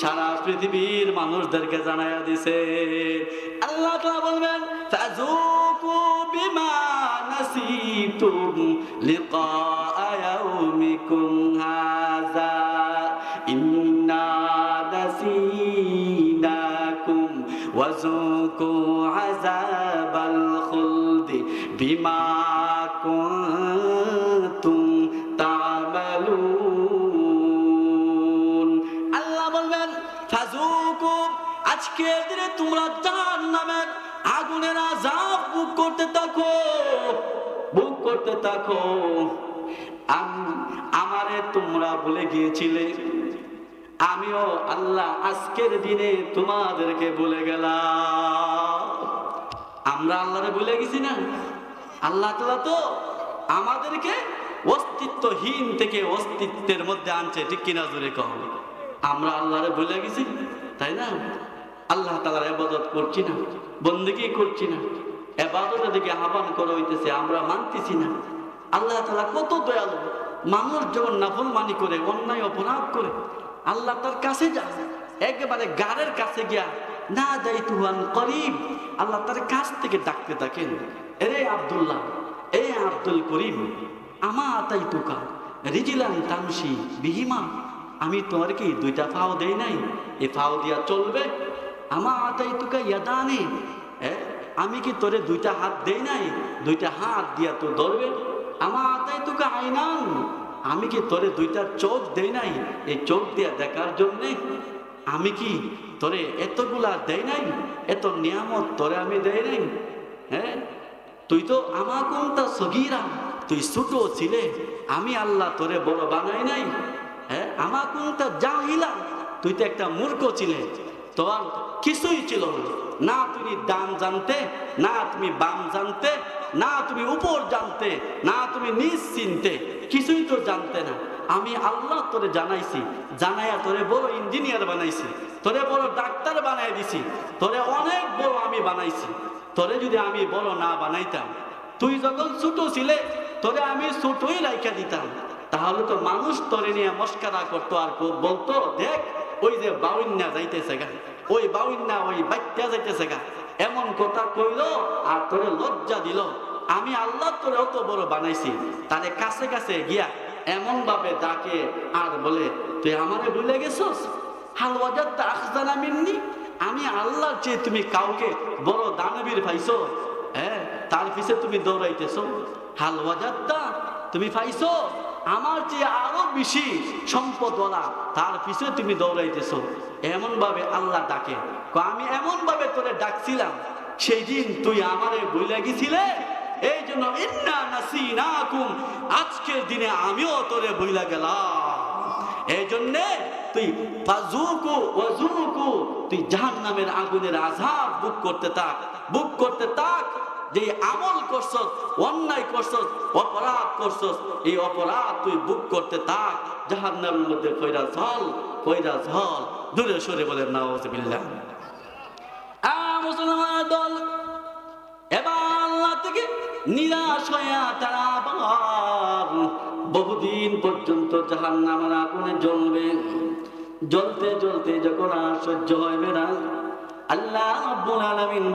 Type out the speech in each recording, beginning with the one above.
সারা পৃথিবীর মানুষদেরকে জানাইয়া দিছে। আল্লাহ বলবেন ফাযুকু বিমা নাসিতুম ইন্না বিমা বুক করতে থাকো, বুক করতে থাকো। আম- আমারে তোমরা বলে গিয়েছিলে, আমিও আল্লাহ আজকের দিনে তোমাদেরকে বলে গেলাম। আমরা আল্লাহরে বলে গেছি না? আল্লাহ তালা তো আমাদেরকে অস্তিত্বহীন থেকে অস্তিত্বের মধ্যে আনছে, ঠিক কিনা জোরে কহ আমরা আল্লাহরে বলে গেছি, তাই না? আল্লাহ তালার আবাদত করছি না, বন্দিগি করছি না এবাদতের দিকে আহ্বান করা হইতেছে, আমরা মানতেছি না। আল্লাহ তালা কত দয়ালু, মানুষ যখন নাফল মানি করে, অন্যায় অপরাধ করে, আল্লাহ তার কাছে যা, একেবারে গাড়ের কাছে গিয়া, না যাই তুহান করিম আল্লাহ তার কাছ থেকে ডাকতে থাকেন, এরে আব্দুল্লাহ, এ আব্দুল করিম, আমা আতাই তুকা রিজিলান তামসি বিহিমা, আমি তোমার কি দুইটা ফাও দেই নাই? এ ফাও দিয়া চলবে আমা আতাই তুকা ইয়াদানে আমি কি তোরে দুইটা হাত দেই নাই? দুইটা হাত দিয়া তো ধরবে। আমা আতাই তুকা আইনান। আমি কি তোরে দুইটা চোখ দেই নাই? এই চোখ দিয়া দেখার জন্যে আমি কি তোরে এতগুলা দেই নাই? এত নিয়ামত তোরে আমি দেই নাই? হ্যাঁ তুই তো আমা কোনটা সগিরা। তুই ছোট ছিলে। আমি আল্লাহ তোরে বড় বানাই নাই। হ্যাঁ আমা কোনটা জাহিলা। তুই তো একটা মূর্খ ছিলে। তোমার কিছুই ছিল না। তুমি ডান জানতে, না তুমি বাম জানতে, না তুমি উপর জানতে, না তুমি নিজ চিনতে। কিছুই তো জানতে না। আমি আল্লাহ তোরে জানাইছি, জানাইয়া তোরে বড় ইঞ্জিনিয়ার বানাইছি, তোরে বড় ডাক্তার বানাই দিছি, তোরে অনেক বড় আমি বানাইছি। তোরে যদি আমি বড় না বানাইতাম, তুই যখন ছোট ছিলে, তোরে আমি ছোটই রাইখা দিতাম। তাহলে তো মানুষ তোরে নিয়ে মস্কারা করতো আর বলতো, দেখ ওই যে বাউন্যা যাইতেছে গা, ওই বাউন্যা ওই বাচ্চা যাইতেছে গা, এমন কথা কইলো আর তোরে লজ্জা দিল। আমি আল্লাহ তোরে অত বড় বানাইছি, তারে কাছে কাছে গিয়া এমন ভাবে ডাকে আর বলে, তুই আমারে ভুলে গেছস? হালওয়াজার তা আখজানা মিন্নি? আমি আল্লাহর চেয়ে তুমি কাউকে বড় দানবীর পাইছো? হ্যাঁ তার পিছে তুমি দৌড়াইতেছো। হালওয়াজারটা তুমি পাইছো? আমার চেয়ে আরও বেশি সম্পদওয়ালা, তার পিছে তুমি দৌড়াইতেছ। এমন ভাবে আল্লাহ ডাকে। আমি এমন ভাবে তোরে ডাকছিলাম সেই দিন তুই আমারে বইলে গেছিলে এই জন্য আজকের দিনে আমিও তোরে বইলা গেলাম। এই জন্যে তুই ফাজুকু ওয়াজুকু তুই আগুনের আযাব বুক করতে থাক, বুক করতে থাক। যে আমল করছস, অন্যায় করছস, অপরাধ করছস, এই অপরাধ তুই বুক করতে থাক। জাহান্নামের মধ্যে কইরা ঝল কইরা ঝল দূরে সরে আ মুসলমান দল আল্লাহ থেকে বহুদিন পর্যন্ত জ্বলবে। জ্বলতে জ্বলতে যখন আর সহ্য না, আল্লাহ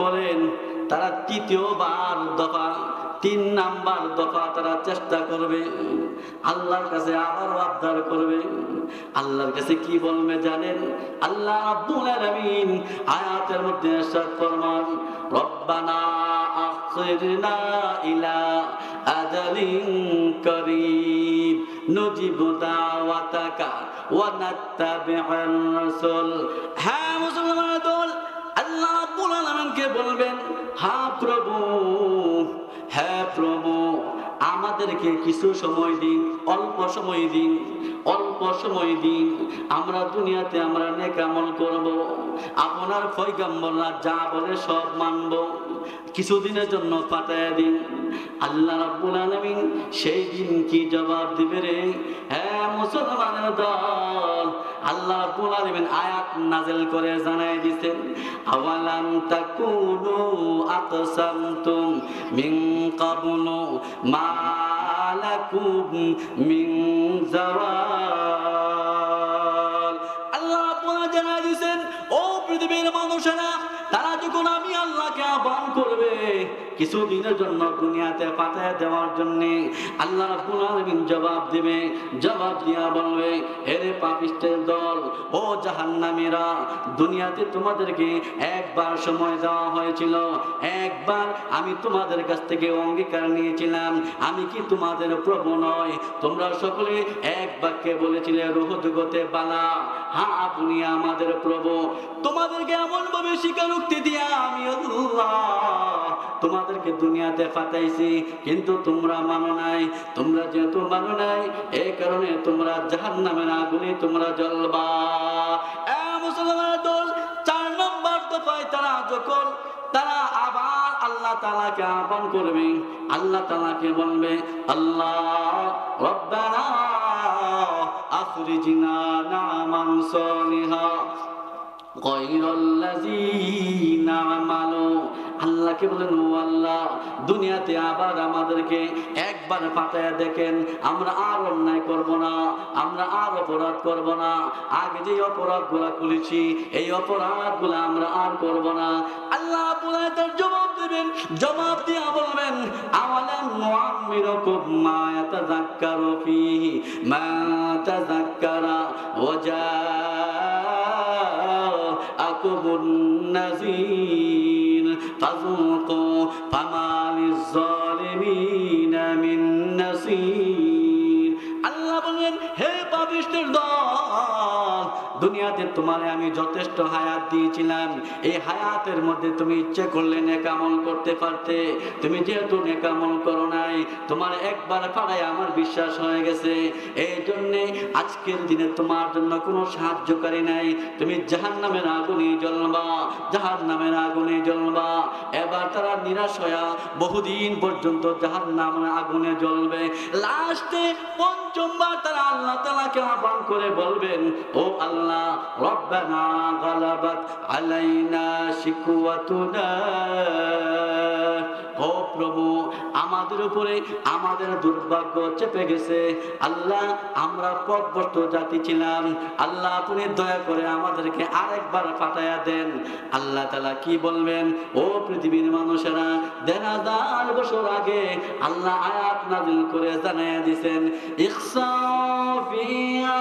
বলেন তারা তৃতীয়বার দফা, তিন নাম্বার দফা তারা চেষ্টা করবে। আল্লাহর কাছে আবারও আবদার করবে। আল্লাহর কাছে কি বলবে জানেন? আল্লাহ আব্বুল আলমিন আয়াতের মধ্যে ইরশাদ ফরমান, রব্বানা আখিরনা ইলা আজালিন নজিব দাওয়াতাকা ওয়া রাসূল। হ্যাঁ মুসলমান দল আল্লাহ রাব্বুল আলামিনকে বলবেন হ্যাঁ প্রভু হ্যাঁ প্রভু, আমাদেরকে কিছু সময় দিন, অল্প সময় দিন, অল্প সময় দিন। আমরা দুনিয়াতে আমরা নেকামল করব, আপনার পয়গাম্বররা যা বলে সব মানব। কিছুদিনের জন্য পাঠায় দিন। আল্লাহ রাব্বুল আলামিন সেই দিন কি জবাব দিবে রে হ্যাঁ মুসলমানের দল আল্লাহ রাব্বুল আলামিন আয়াত নাযিল করে জানাই দিতেন আওয়ালাম তাকুনু আকসামতুম মিন ক্বাবলু মা লাকুম মিন জাওয়াল। দিয়েছেন ও পৃথিবীর মানুষেরা, তারা যখন আমি আল্লাহকে আহ্বান করবে কিছুদিনের জন্য দুনিয়াতে পাঠায় দেওয়ার জন্য আল্লাহ রাব্বুল জবাব দিবে, জবাব দিয়া বলবে, এরে পাপিষ্টের দল, ও জাহান্নামীরা, দুনিয়াতে তোমাদেরকে একবার সময় দেওয়া হয়েছিল। একবার আমি তোমাদের কাছ থেকে অঙ্গীকার নিয়েছিলাম। আমি কি তোমাদের প্রভু নয় তোমরা সকলে এক বাক্যে বলেছিলে রুহ জগতে বালা হ্যাঁ আপনি আমাদের প্রভু। তোমাদেরকে এমন ভাবে স্বীকারোক্তি দিয়া আমি আল্লাহ তোমাদেরকে দুনিয়াতে পাঠাইছি, কিন্তু তোমরা মানো নাই। তোমরা যেহেতু মানো নাই, এই কারণে তোমরা জাহান্নামের আগুনে তোমরা দল চার নম্বর দফায় তারা যখন, তারা আবার আল্লাহ তালাকে আহ্বান করবে, আল্লাহ তালাকে বলবে, আল্লাহ রব্বানা আখরিজিনা নামান সলিহা আল্লাহকে বলেন ও আল্লাহ দুনিয়াতে আবার আমাদেরকে একবার পাঠায়া দেখেন আমরা আর অন্যায় করব না আমরা আর অপরাধ করব না আগে যে অপরাধগুলা করেছি এই অপরাধগুলো আমরা আর করব না আল্লাহ আপনার তার জবাব দেবেন জবাব দিয়া বলবেন আওয়ালাম মুআম্মিরুকুম মা ইয়াতাযাক্কারু ফীহি মা তাযাক্কারা ওয়া جاءكم النذير ফামালিজ জালিমিন। দুনিয়াতে তোমারে আমি যথেষ্ট হায়াত দিয়েছিলাম। এই হায়াতের মধ্যে তুমি ইচ্ছে করলে নেকামল করতে পারতে। তুমি যেহেতু নেকামল করো নাই, তোমার একবার পাড়ায় আমার বিশ্বাস হয়ে গেছে। এই জন্যে আজকের দিনে তোমার জন্য কোনো সাহায্যকারী নাই। তুমি জাহান নামের আগুনে জ্বলবা জাহান নামের আগুনে জ্বলবা। এবার তারা নিরাশ হয়া বহুদিন পর্যন্ত জাহান নামের আগুনে জ্বলবে। লাস্টে পঞ্চমবার তারা আল্লাহ তালাকে আহ্বান করে বলবেন, ও আল্লাহ রব্বানা গালাবাত আলাইনা শিকুয়াতুনা ও প্রভু, আমাদের উপরে আমাদের দুর্ভাগ্য চেপে গেছে। আল্লাহ, আমরা পথভ্রষ্ট জাতি ছিলাম। আল্লাহ, আপনি দয়া করে আমাদেরকে আরেকবার পাঠাইয়া দেন। আল্লাহ তালা কি বলবেন? ও পৃথিবীর মানুষেরা দেড় হাজার বছর আগে আল্লাহ আয়াত নাজিল করে জানাইয়া দিছেন ইখসাফিয়া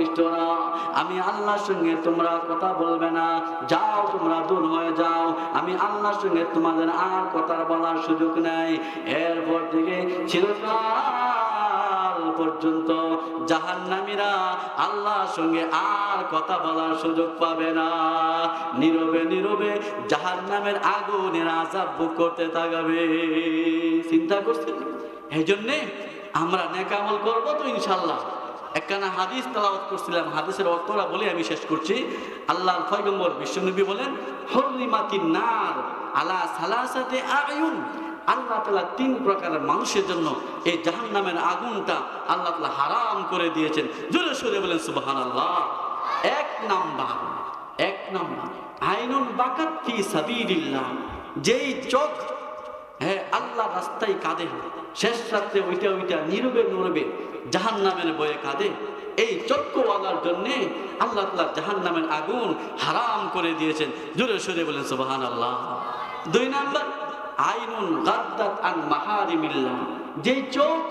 ও পাপিষ্টরা আমি আল্লাহর সঙ্গে তোমরা কথা বলবে না। যাও, তোমরা দূর হয়ে যাও। আমি আল্লাহর সঙ্গে তোমাদের আর কথা বলার সুযোগ নাই। এরপর থেকে চিরকাল পর্যন্ত জাহান্নামীরা আল্লাহর সঙ্গে আর কথা বলার সুযোগ পাবে না। নীরবে নীরবে জাহান্নামের আগুনের আজাব করতে থাকবে। চিন্তা করছেন? এই জন্যে আমরা নেকামল করব তো ইনশাল্লাহ। একখানা হাদিস তালাওয়াত করছিলাম, হাদিসের অর্থটা বলে আমি শেষ করছি। আল্লাহর পয়গম্বর বিশ্বনবী বলেন হরিমাতিন নার আলা সালাসাতে আয়ুন। আল্লাহ তালা তিন প্রকারের মানুষের জন্য এই জাহান্নামের আগুনটা আল্লাহ তালা হারাম করে দিয়েছেন। জোরে সরে বলেন সুবাহান আল্লাহ এক নাম্বার এক নাম্বার, আইনুন বাকাত ফি সাবিলিল্লাহ। যেই চোখ হ্যাঁ আল্লাহ রাস্তায় কাঁদে। শেষ রাত্রে ওইটা ওইটা নীরবে নীরবে জাহান নামের বয়ে কাঁদে। এই চক্কওয়ালার জন্যে আল্লাহ তালা জাহান নামের আগুন হারাম করে দিয়েছেন। জোরে সরে বলেন সুবাহান আল্লাহ দুই নাম্বার, আইনুন গাদ্দাত আন মাহারিমিল্লাহ। যেই চোখ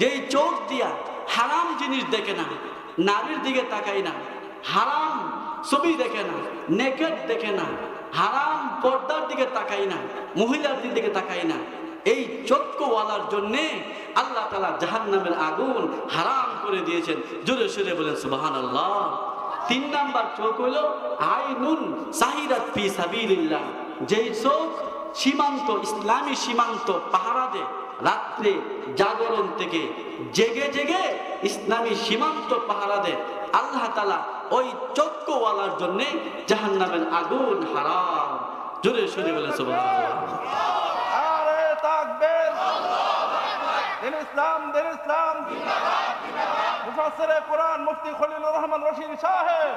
যেই চোখ দিয়া হারাম জিনিস দেখে না, নারীর দিকে তাকাই না, হারাম ছবি দেখে না, নেকেট দেখে না, হারাম পর্দার দিকে তাকাই না মহিলার দিকে তাকাই না। এই চক্ষুওয়ালার জন্যে আল্লাহ তালা জাহান নামের আগুন হারাম করে দিয়েছেন। জোরে সোরে বলেন সুবাহান আল্লাহ তিন নাম্বার চোখ হইল আইনুন সাহিরাত ফি সাবিলিল্লাহ। যেই চোখ সীমান্ত, ইসলামী সীমান্ত পাহারা দে রাত্রে জাগরণ থেকে জেগে জেগে ইসলামী সীমান্ত পাহারা দে আল্লাহ তালা ওই চক্ষুওয়ালার জন্যে জাহান নামের আগুন হারাম জোরে সরে বলেন সুবহানাল্লাহ। আরে তাকবীর। দিন ইসলাম দিন ইসলাম। মুফাসসিরে কোরআন মুফতি খলিলুর রহমান রশিদ সাহেব।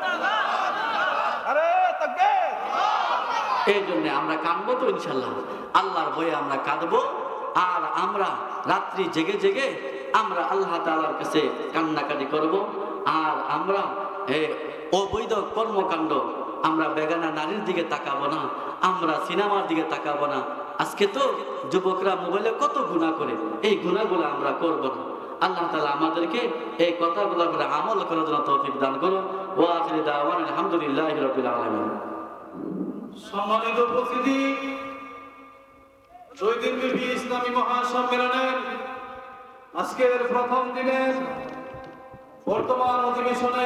আরে তাকবীর। এই জন্য আমরা কাঁদবো তো ইনশাল্লাহ আল্লাহর ভয়ে আমরা কাঁদবো আর আমরা রাত্রি জেগে জেগে আমরা আল্লাহ তাআলার কাছে কান্নাকাটি করব আর আমরা অবৈধ কর্মকাণ্ড আমরা বেগানা নারীর দিকে তাকাবো না, আমরা সিনেমার দিকে তাকাবো না। আজকে তো যুবকরা মোবাইলে কত গুণা করে, এই গুণাগুলো আমরা করব না। আল্লাহ তালা আমাদেরকে এই কথাগুলো আমরা আমল করার জন্য তৌফিক দান করো ওয়া আখিরি দাওয়ানা আলহামদুলিল্লাহি রাব্বিল আলামিন। সম্মানিত উপস্থিতি দুই দিন ব্যাপী ইসলামী মহাসম্মেলনের আজকের প্রথম দিনের বর্তমান অধিবেশনে